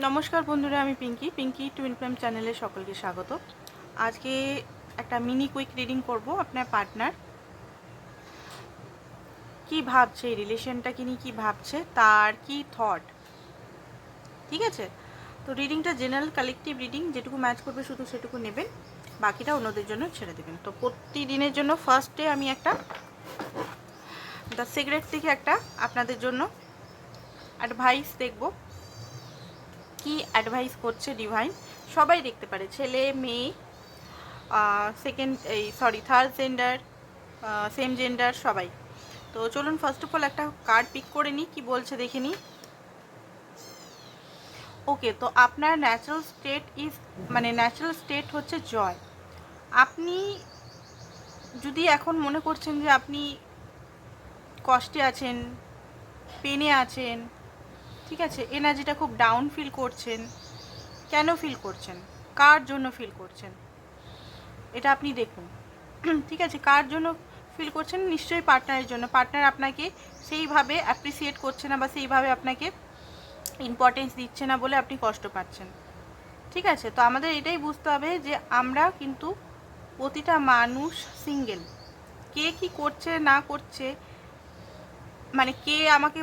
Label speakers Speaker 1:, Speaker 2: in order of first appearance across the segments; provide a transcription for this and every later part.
Speaker 1: নমস্কার বন্ধুরা, আমি পিঙ্কি। পিঙ্কি টুইন ফ্লেম চ্যানেলে সকলকে স্বাগত। আজকে একটা মিনি কুইক রিডিং করব আপনার পার্টনার কি ভাবছে, এই রিলেশনটাকে নিয়ে কী ভাবছে, তার কি থট ঠিক আছে? তো রিডিংটা জেনারেল কালেকটিভ রিডিং যেটুকু ম্যাচ করবে শুধু সেটুকু নেবেন, বাকিটা অন্যদের জন্য ছেড়ে দেবেন। তো প্রতিদিনের জন্য ফার্স্টে আমি একটা দ্য সিগারেট থেকে একটা আপনাদের জন্য অ্যাডভাইস দেখব। কি অ্যাডভাইস করছে ডিভাইন সবাই দেখতে পারে। ছেলে, মেয়ে সেকেন্ড এই sorry third gender same gender সবাই। তো চলুন ফার্স্ট অফ অল একটা কার্ড পিক করে নিই, কী বলছে দেখে নিই। ওকে তো আপনার ন্যাচারাল স্টেট ইজ মানে ন্যাচারাল স্টেট হচ্ছে জয় আপনি যদি এখন মনে করছেন যে আপনি কষ্টে আছেন পেনে আছেন ঠিক আছে এনার্জিটা খুব ডাউন ফিল করছেন। কেন ফিল করছেন? কার জন্য ফিল করছেন? এটা আপনি দেখুন। ঠিক আছে, কার জন্য ফিল করছেন? নিশ্চয়ই পার্টনারের জন্য। পার্টনার আপনাকে সেইভাবে অ্যাপ্রিসিয়েট করছে না বা সেইভাবে আপনাকে ইম্পর্টেন্স দিচ্ছে না বলে আপনি কষ্ট পাচ্ছেন। ঠিক আছে, তো আমাদের এটাই বুঝতে হবে যে আমরা কিন্তু প্রতিটা মানুষ সিঙ্গেল কে কি করছে, না করছে মানে কে আমাকে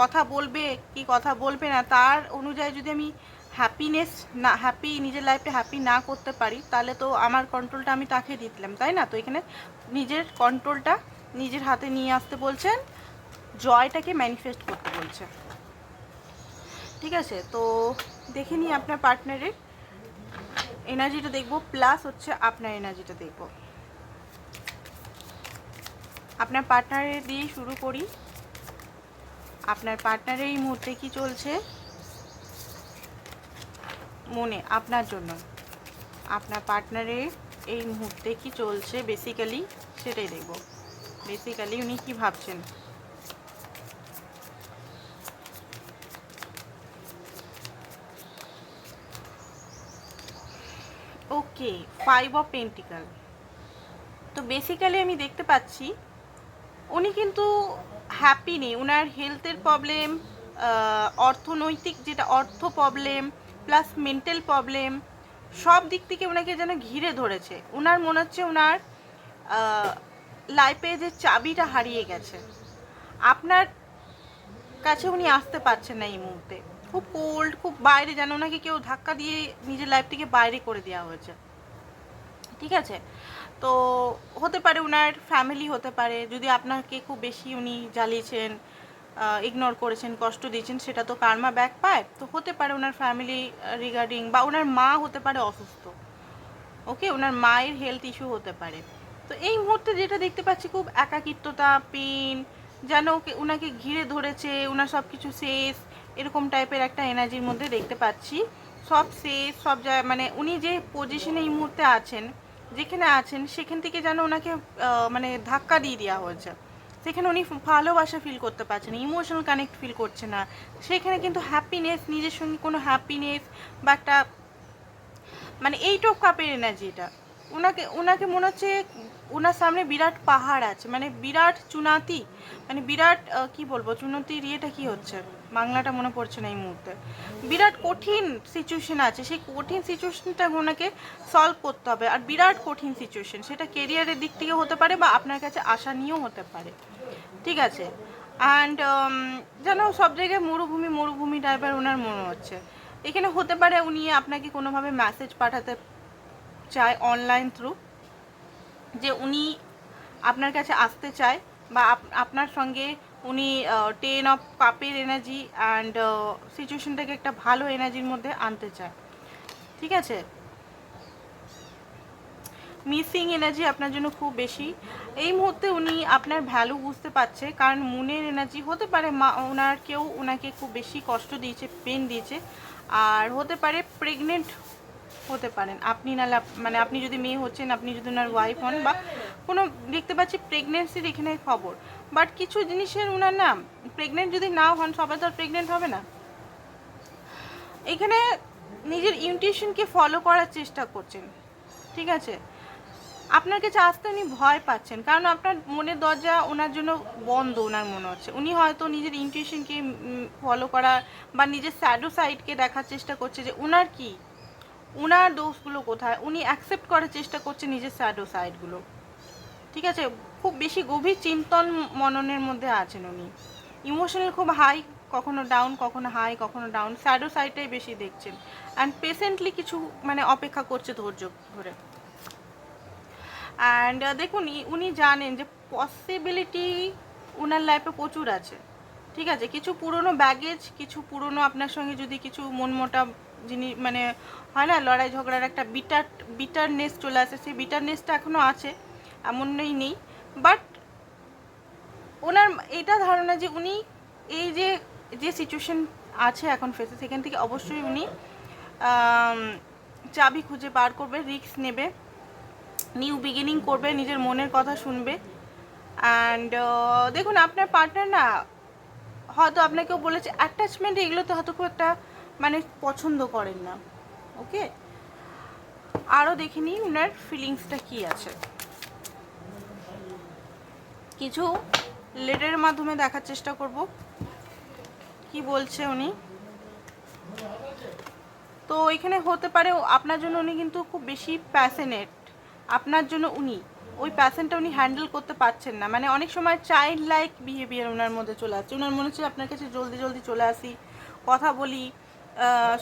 Speaker 1: কথা বলবে, কি কথা বলবে না, তার অনুযায়ী যদি আমি হ্যাপিনেস না হ্যাপি নিজের লাইফে হ্যাপি না করতে পারি, তাহলে তো আমার কন্ট্রোলটা আমি তাকে দিয়ে দিলাম, তাই না? তো এখানে নিজের কন্ট্রোলটা নিজের হাতে নিয়ে আসতে বলছেন, জয়টাকে ম্যানিফেস্ট করতে বলছে ঠিক আছে, তো দেখে নিই আপনার পার্টনারের এনার্জিটা দেখব প্লাস হচ্ছে আপনার এনার্জিটা দেখব। আপনার পার্টনারের দিয়ে শুরু করি। আপনার পার্টনারের এই মুহূর্তে কি চলছে? মনে, আপনার জন্য। আপনার পার্টনারের এই মুহূর্তে কি চলছে বেসিক্যালি সেটাই দেখব। বেসিক্যালি উনি কি ভাবছেন? ওকে ফাইভ অফ পেন্টিকাল তো বেসিক্যালি আমি দেখতে পাচ্ছি, উনি কিন্তু হ্যাপি নেই। ওনার হেলথের প্রবলেম অর্থনৈতিক যেটা অর্থ প্রবলেম প্লাস মেন্টাল প্রবলেম সব দিক থেকে ওনাকে যেন ঘিরে ধরেছে। ওনার মনে হচ্ছে ওনার লাইফে যে চাবিটা হারিয়ে গেছে। আপনার কাছে উনি আসতে পারছেন না এই মুহূর্তে। খুব কোল্ড খুব বাইরে যেন ওনাকে কেউ ধাক্কা দিয়ে নিজের লাইফটিকে বাইরে করে দেওয়া হয়েছে। ঠিক আছে? তো হতে পারে ওনার ফ্যামিলি হতে পারে। যদি আপনাকে খুব বেশি উনি জ্বালিয়েছেন ইগনোর করেছেন, কষ্ট দিয়েছেন, সেটা তো কার্মা ব্যাক পায় তো হতে পারে ওনার ফ্যামিলি রিগার্ডিং বা ওনার মা হতে পারে অসুস্থ। ওকে ওনার মায়ের হেলথ ইস্যু হতে পারে। তো এই মুহূর্তে যেটা দেখতে পাচ্ছি, খুব একাকিত্বতা পেন যেন ওকে ওনাকে ঘিরে ধরেছে ওনার সব কিছু শেষ, এরকম টাইপের একটা এনার্জির মধ্যে দেখতে পাচ্ছি। সব শেষ, সব মানে উনি যে পজিশনে এই মুহূর্তে আছেন যেখানে আছেন, সেখান থেকে যেন ওনাকে মানে ধাক্কা দিয়ে দেওয়া হয়েছে। সেখানে উনি ভালোবাসা ফিল করতে পারছেন ইমোশনাল কানেক্ট ফিল করছে না। সেখানে কিন্তু হ্যাপিনেস নিজের সঙ্গে কোনো হ্যাপিনেস বা একটা মানে এইট অফ কাপের এনার্জি এটা ওনাকে ওনাকে মনে হচ্ছে ওনার সামনে বিরাট পাহাড় আছে মানে বিরাট চুনাতি মানে বিরাট কি বলব, চুনতির ইয়েটা কি হচ্ছে? বাংলাটা মনে পড়ছে না এই মুহূর্তে। বিরাট কঠিন সিচুয়েশন আছে। সেই কঠিন সিচুয়েশনটা ওনাকে সলভ করতে হবে। আর বিরাট কঠিন সিচুয়েশন সেটা কেরিয়ারের দিক থেকে হতে পারে বা আপনার কাছে আশা নিয়েও হতে পারে। ঠিক আছে? অ্যান্ড যেন সব জায়গায় মরুভূমি মরুভূমি টাইপের ওনার মনে হচ্ছে। এখানে হতে পারে উনি আপনাকে কোনোভাবে মেসেজ পাঠাতে চায় অনলাইন থ্রু যে উনি আপনার কাছে আসতে চায় বা আপনার সঙ্গে উনি টেন অফ কাপের এনার্জি অ্যান্ড সিচুয়েশনটাকে একটা ভালো এনার্জির মধ্যে আনতে চায়। ঠিক আছে? মিসিং এনার্জি আপনার জন্য খুব বেশি। এই মুহূর্তে উনি আপনার ভ্যালু বুঝতে পারছে, কারণ মুনের এনার্জি হতে পারে মা ওনার কেউ ওনাকে খুব বেশি কষ্ট দিয়েছে পেন দিয়েছে, আর হতে পারে প্রেগনেন্ট হতে পারেন। আপনি নাহলে মানে আপনি যদি মেয়ে হচ্ছেন, আপনি যদি ওনার ওয়াইফ হন বা কোনো, দেখতে পাচ্ছি প্রেগনেন্সির এখানে খবর। বাট কিছু জিনিসের ওনার নাম প্রেগনেন্ট যদি নাও হন, সবাই তো আর প্রেগনেন্ট হবে না। এখানে নিজের ইনটিউশনকে ফলো করার চেষ্টা করছেন, ঠিক আছে? আপনার কাছে আসতে উনি ভয় পাচ্ছেন, কারণ আপনার মনের দরজা ওনার জন্য বন্ধ ওনার মনে হচ্ছে। উনি হয়তো নিজের ইনটিউশনকে ফলো করা বা নিজের স্যাডো সাইডকে দেখার চেষ্টা করছে যে ওনার কি? ওনার দোষগুলো কোথায়? উনি অ্যাকসেপ্ট করার চেষ্টা করছে নিজের স্যাডো সাইডগুলো ঠিক আছে? খুব বেশি গভীর চিন্তন মননের মধ্যে আছেন উনি। ইমোশনাল খুব হাই কখনো ডাউন কখনো হাই কখনো ডাউন স্যাডো সাইডটাই বেশি দেখছেন। অ্যান্ড পেশেন্টলি কিছু মানে অপেক্ষা করছে ধৈর্য ধরে। অ্যান্ড দেখুন উনি জানেন যে পসিবিলিটি ওনার লাইফে প্রচুর আছে। ঠিক আছে? কিছু পুরনো ব্যাগেজ কিছু পুরনো আপনার সঙ্গে যদি কিছু মনমোটা জিনিস মানে হয় না, লড়াই ঝগড়ার একটা বিটার বিটারনেস চলে আসে। সেই বিটারনেসটা এখনও আছে। এমন নেই বাট ওনার এটা ধারণা যে উনি এই যে যে সিচুয়েশন আছে এখন ফেসে সেখান থেকে অবশ্যই উনি চাবি খুঁজে বার করবে রিস্ক নেবে নিউ বিগিনিং করবে, নিজের মনের কথা শুনবে। অ্যান্ড দেখুন, আপনার পার্টনার না, হয়তো আপনাকেও বলেছে অ্যাটাচমেন্ট এগুলো তো হয়তো খুব একটা মানে পছন্দ করেন না। ওকে আরও দেখে নিই ওনার ফিলিংসটা কী আছে। কিছু লেটারের মাধ্যমে দেখার চেষ্টা করব। কি বলছে উনি? তো এখানে হতে পারে আপনার জন্য উনি কিন্তু খুব বেশি প্যাশনেট আপনার জন্য উনি, ওই প্যাশনটা উনি হ্যান্ডেল করতে পারছেন না। মানে অনেক সময় চাইল্ড লাইক বিহেভিয়ার ওনার মধ্যে চলে আসছে। ওনার মনে হচ্ছে আপনার কাছে জলদি জলদি চলে আসি, কথা বলি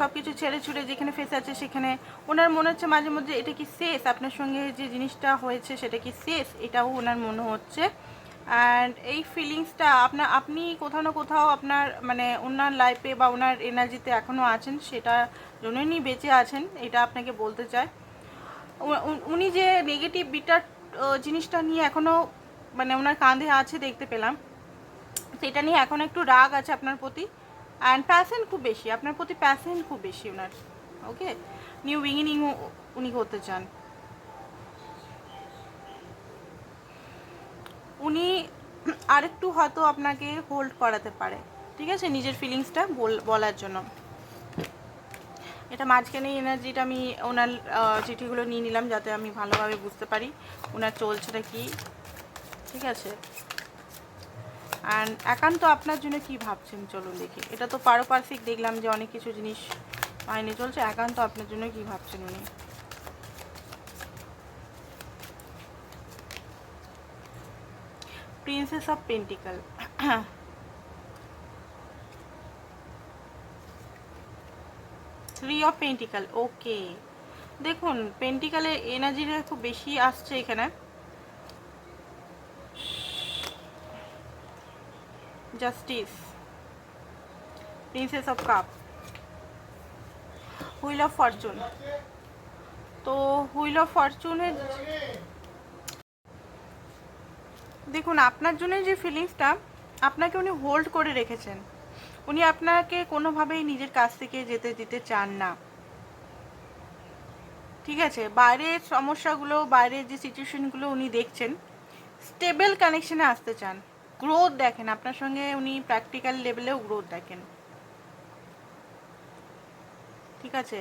Speaker 1: সব কিছু ছেড়ে ছুড়ে যেখানে ফেসে আছে সেখানে। ওনার মনে হচ্ছে মাঝে মধ্যে এটা কি শেষ? আপনার সঙ্গে যে জিনিসটা হয়েছে সেটা কি শেষ? এটাও ওনার মনে হচ্ছে। অ্যান্ড এই ফিলিংসটা আপনার আপনি কোথাও না কোথাও আপনার মানে ওনার লাইফে বা ওনার এনার্জিতে এখনও আছেন, সেটা জন্যই বেঁচে আছেন, এটা আপনাকে বলতে উ- উনি যে নেগেটিভ বিটার জিনিসটা নিয়ে এখনও মানে ওনার কাঁধে আছে দেখতে পেলাম, সেটা নিয়ে এখন একটু রাগ আছে আপনার প্রতি। অ্যান্ড প্যাশন খুব বেশি, আপনার প্রতি প্যাশন খুব বেশি ওনার ওকে নিউ বিগিনিং উনি করতে চান। উনি আরেকটু হয়তো আপনাকে হোল্ড করাতে পারে। ঠিক আছে? নিজের ফিলিংসটা বলার জন্য। এটা মাঝখানে এনার্জিটা আমি ওনার চিঠিগুলো নিয়ে নিলাম যাতে আমি ভালোভাবে বুঝতে পারি ওনার চলছেটা কি। ঠিক আছে? অ্যান্ড একান্ত আপনার জন্য কি ভাবছেন? চলুন দেখি। এটা তো পারপার্শ্বিক দেখলাম যে অনেক কিছু জিনিস মাইনে চলছে। একান্ত আপনার জন্য কি ভাবছেন উনি? Princess of pentacle three of pentacle okay দেখুন পেন্টিকালের এনার্জিটা খুব বেশি আসছে এখানে। Justice princess of cup wheel of fortune তো হুইল অফ ফরচুনের দেখুন, আপনার জন্য যে ফিলিংসটা আপনাকে উনি হোল্ড করে রেখেছেন। উনি আপনাকে কোনোভাবেই নিজের কাছ থেকে যেতে দিতে চান না। ঠিক আছে? বাইরের সমস্যাগুলো, বাইরের যে সিচুয়েশনগুলো উনি দেখছেন স্টেবল কানেকশনে আসতে চান। গ্রোথ দেখেন, আপনার সঙ্গে উনি প্র্যাকটিক্যাল লেভেলেও গ্রোথ দেখেন। ঠিক আছে?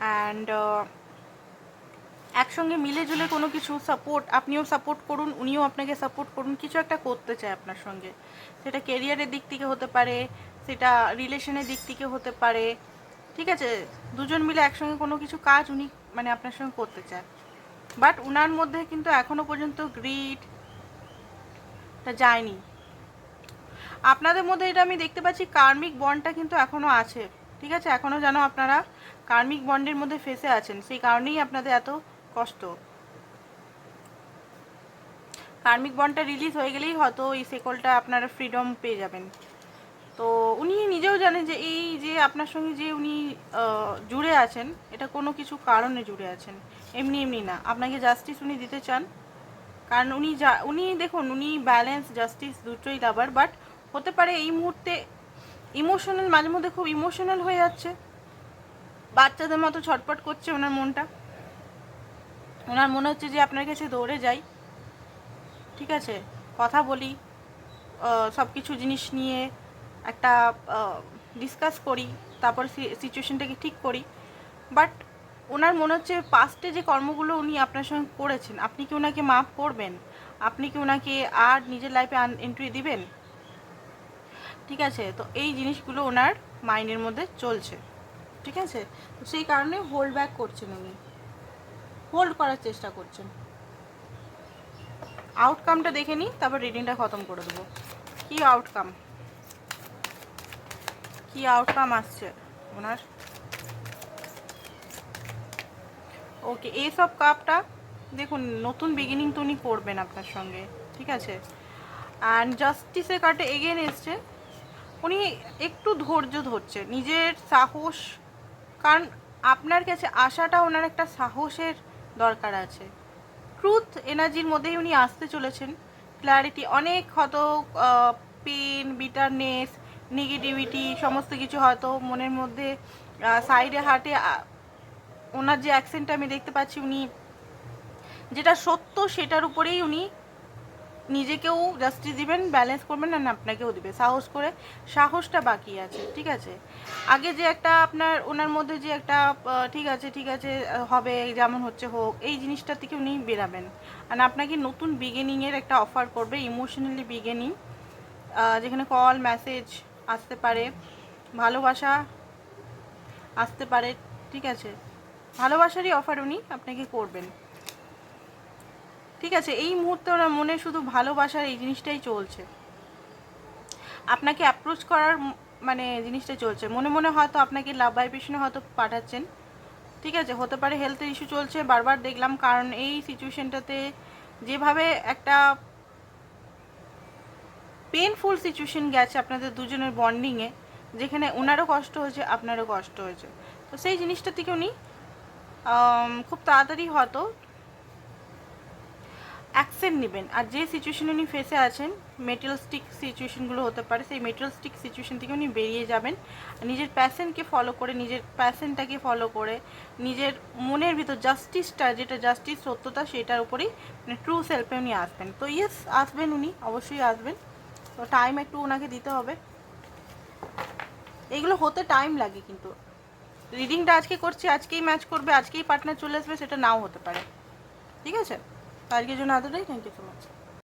Speaker 1: অ্যান্ড একসঙ্গে মিলে জুলে কোনো কিছু সাপোর্ট আপনিও সাপোর্ট করুন, উনিও আপনাকে সাপোর্ট করুন, কিছু একটা করতে চায় আপনার সঙ্গে। সেটা কেরিয়ারের দিক থেকে হতে পারে, সেটা রিলেশনের দিক থেকে হতে পারে, ঠিক আছে? দুজন মিলে একসঙ্গে কোনো কিছু কাজ উনি মানে আপনার সঙ্গে করতে চায়। বাট উনার মধ্যে কিন্তু এখনও পর্যন্ত গ্রিড যায়নি। আপনাদের মধ্যে এটা আমি দেখতে পাচ্ছি কার্মিক বন্ডটা কিন্তু এখনও আছে, ঠিক আছে? এখনও যেন আপনারা কার্মিক বন্ডের মধ্যে ফেসে আছেন, সেই কারণেই আপনাদের এত কষ্ট। কার্মিক বন্ডটা রিলিজ হয়ে গেলেই হয়তো এই সেকলটা আপনারা ফ্রিডম পেয়ে যাবেন। তো উনি নিজেও জানেন যে এই যে আপনার সঙ্গে যে উনি জুড়ে আছেন, এটা কোনো কিছু কারণে জুড়ে আছেন। এমনি এমনি না। আপনাকে জাস্টিস উনি দিতে চান। কারণ উনি যা, উনি দেখুন, উনি ব্যালেন্স জাস্টিস দুটোই লাভার বাট হতে পারে এই মুহূর্তে ইমোশনাল মাঝে মধ্যে খুব ইমোশনাল হয়ে যাচ্ছে। বাচ্চাদের মতো ছটপট করছে ওনার মনটা। ওনার মনে হচ্ছে যে আপনার কাছে দৌড়ে যাই। ঠিক আছে? কথা বলি সব কিছু জিনিস নিয়ে একটা ডিসকাস করি, তারপর সিচুয়েশনটাকে ঠিক করি। বাট ওনার মনে হচ্ছে পাস্টে যে কর্মগুলো উনি আপনার সঙ্গে করেছেন, আপনি কি ওনাকে মাফ করবেন? আপনি কি ওনাকে আর নিজের লাইফে এন্ট্রি দিবেন? ঠিক আছে? তো এই জিনিসগুলো ওনার মাইন্ডের মধ্যে চলছে। ঠিক আছে? তো সেই কারণে হোল্ড ব্যাক করছেন উনি। হোল্ড করার চেষ্টা করছেন। আউটকামটা দেখে নিই, তারপর রিডিংটা খতম করে দেবো। কি আউটকাম কি আউটকাম আসছে? ওনার? ওকে এইসব কাপটা দেখুন, নতুন বিগিনিং তো উনি করবেন আপনার সঙ্গে, ঠিক আছে? অ্যান্ড জাস্টিসের কার্ডে এগেন এসছে। উনি একটু ধৈর্য ধরছে, নিজের সাহস, কারণ আপনার কাছে আসাটা ওনার একটা সাহসের দরকার আছে। ট্রুথ এনার্জির মধ্যেই উনি আসতে চলেছেন। ক্ল্যারিটি অনেক হয়তো পেন বিটারনেস নেগেটিভিটি সমস্ত কিছু হয়তো মনের মধ্যে সাইডে হাটে ওনার যে অ্যাকসেন্টটা আমি দেখতে পাচ্ছি উনি, যেটা সত্য সেটার উপরেই উনি নিজেকেও জাস্টিস দিবেন ব্যালেন্স করবেন না আপনাকেও দিবে। সাহস করে, সাহসটা বাকি আছে, ঠিক আছে? আগে যে একটা আপনার, ওনার মধ্যে যে একটা ঠিক আছে ঠিক আছে হবে, যেমন হচ্ছে হোক, এই জিনিসটা থেকে উনি বেরাবেন। আর আপনাকে নতুন বিগিনিংয়ের একটা অফার করবে ইমোশনালি বিগিনিং যেখানে কল মেসেজ আসতে পারে, ভালোবাসা আসতে পারে, ঠিক আছে? ভালোবাসারই অফার উনি আপনাকে করবেন। ঠিক আছে, এই মুহূর্তে ওনার মনে শুধু ভালোবাসার এই জিনিসটাই চলছে। আপনাকে অ্যাপ্রোচ করার মানে জিনিসটা চলছে। মনে মনে হয়তো আপনাকে লাভ ভাইব্রেশনে হয়তো পাঠাচ্ছেন। ঠিক আছে, হতে পারে হেলথের ইস্যু চলছে, বারবার দেখলাম, কারণ এই সিচুয়েশনটাতে যেভাবে একটা পেনফুল সিচুয়েশন গেছে আপনাদের দুজনের বন্ডিংয়ে যেখানে ওনারও কষ্ট হয়েছে, আপনারও কষ্ট হয়েছে। তো সেই জিনিসটা থেকে উনি খুব তাড়াতাড়ি হয়তো অ্যাকশন নেবেন। আর যে সিচুয়েশন উনি ফেসে আছেন মেটেরিয়ালস্টিক সিচুয়েশনগুলো হতে পারে, সেই মেটেরিয়ালস্টিক সিচুয়েশন থেকে উনি বেরিয়ে যাবেন। নিজের প্যাশনকে ফলো করে, নিজের প্যাশনটাকে ফলো করে, নিজের মনের ভিতর জাস্টিসটা যেটা জাস্টিস সত্যতা, সেটার উপরেই মানে ট্রু সেলফে উনি আসবেন। তো ইয়েস আসবেন উনি, অবশ্যই আসবেন। তো টাইম একটু ওনাকে দিতে হবে। এগুলো হতে টাইম লাগে কিন্তু। রিডিংটা আজকে করছি, আজকেই ম্যাচ করবে, আজকেই পার্টনার চলে আসবে, সেটা নাও হতে পারে। ঠিক আছে? আজকের জন্য এতটাই? Thank you so much